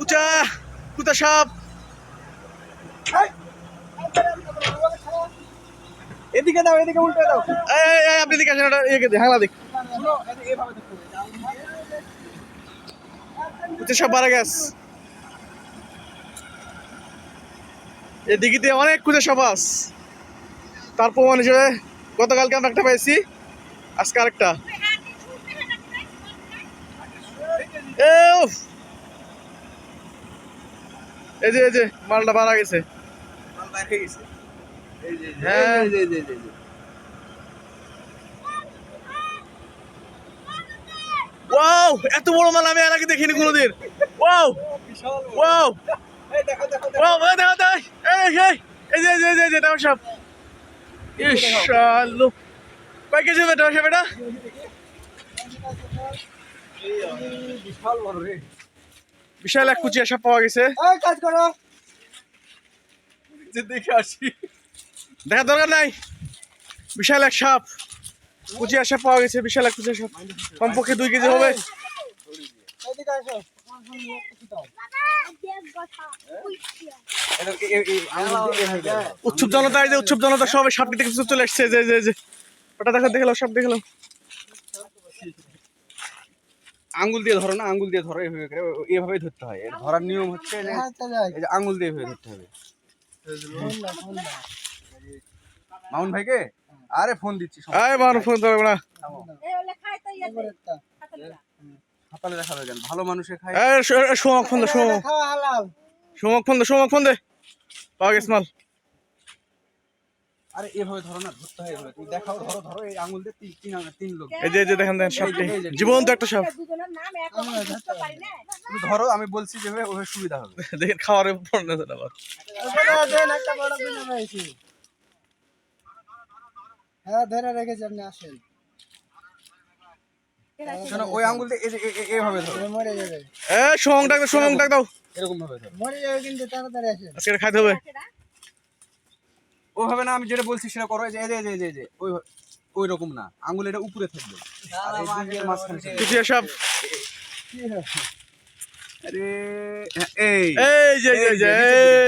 কুচা কুচা সাপ। এদিকে দাও এদিকে উল্টে দাও। এই, এই, আপনি দিকে আসেন ওটা ইয়েকে দিই, হাংলা দিক। এদিকে। কুচা সাপ মারা দিঘিতে অনেক কুচা সাপ আস তার প্রমাণ হিসেবে গতকালকে আমরা একটা পাইছি আজকে আরেকটা। উফ! এই যে এই যে মালটা মারা গেছে হয়ে হ্যাঁ। ওয়াও এত বড় মাল আমি আর আগে দেখিনি কোনোদিন ওয়াও ওয়াও। ওয়াও দেখো দেখো এই এই যে এই যে এই যে এই সাপ ইনশাআল্লাহ কয় কেজি হবে টাওয়ার সাপ এটা বিশাল বড় রে। বিশাল এক কুচিয়া সাপ পাওয়া গেছে। এই, কাজ করো। যে দেখে আসি। দেখার দরকার নাই। বিশাল এক সাপ। কুচিয়া সাপ পাওয়া গেছে বিশাল এক কুচিয়া সাপ। কমপক্ষে দুই কেজি হবে। আসো। উৎসব জনতা এই যে উৎসব জনতা সবাই সাপ দিতে কিছু চলে এসছে যে যে যে। ওটা দেখো দেখলাম সাপ দেখলাম আঙ্গুল দিয়ে ধরো না আঙ্গুল দিয়ে ধরো এভাবে করে এভাবেই ধরতে হয়। এর ধরার নিয়ম হচ্ছে যে এই যে আঙ্গুল দিয়ে এভাবে ধরতে হবে। মামুন ভাইকে? আরে ফোন দিচ্ছি সমস্যা আয় ফোন ধরবে না। হাতালে দেখা যাবে কেন ভালো মানুষে খায়। এই সোমক ফোন দে সোমক সোমক ফোন দে সোমক ফোন দে। পাওয়া গেছে মাল। আরে এভাবে ধরো না ধরতে হয় এভাবে। তুমি দেখাও ধরো ধরো এই আঙ্গুল দিয়ে তিন তিন তিন লোক। এই যে যে দেখেন দেখেন সাপটি। জীবন্ত একটা সাপ। তুমি ধরো আমি বলছি যেভাবে ওভাবে সুবিধা হবে। দেখেন খাওয়ার না দেন আবার। হ্যাঁ ধরে রেখেছি আপনি আসেন। শোনো ওই আঙ্গুল দিয়ে যে এভাবে ধরো। মরে যাবে। এ ডাক দাও ডাক দাও। এরকম ভাবে ধরো। মরে যাবে কিন্তু তাড়াতাড়ি আসেন। আজকে খাইতে হবে। ওভাবে না আমি যেটা বলছি সেটা করো এই যে এই যে এই যে, যে, ওই ওই রকম না আঙ্গুল এটা উপরে থাকবে আর এই দুই এর মাঝখানে থাকবে। আরে হ্যাঁ, এই এই যে এই যে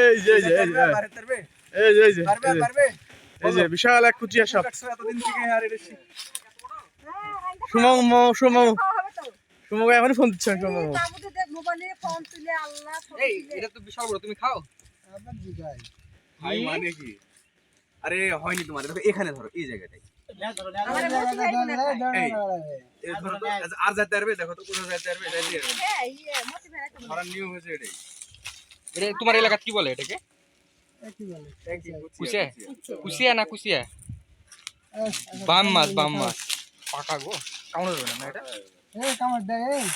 এই যে এই যে এই যে এই যে পারবে, পারবে, এই যে এই যে পারবে, এই যে, পারবে। এই যে বিশাল এক কুচিয়া সাপ এতদিন থেকে আর এটা এখনই ফোন দিচ্ছে সুমক এই এটা তো বিশাল বড় তুমি খাও আপনার জিগাই ভাই মানে কি আরে হয়নি তোমার দেখো এখানে ধরো এই তো, আচ্ছা, আর যাইতে পারবে? দেখো তো কোথাও যাইতে পারবে এটা দিয়ে ধরার নিয়ম হয়েছে এটাই। এটা তোমার এলাকাত কি বলে এটাকে? কি কুচিয়া কুচিয়া? না কুচিয়া? বাম মাছ বাম মাছ। পাকা গো। কামড় দেবে না এটা? কামড় দেয় এই।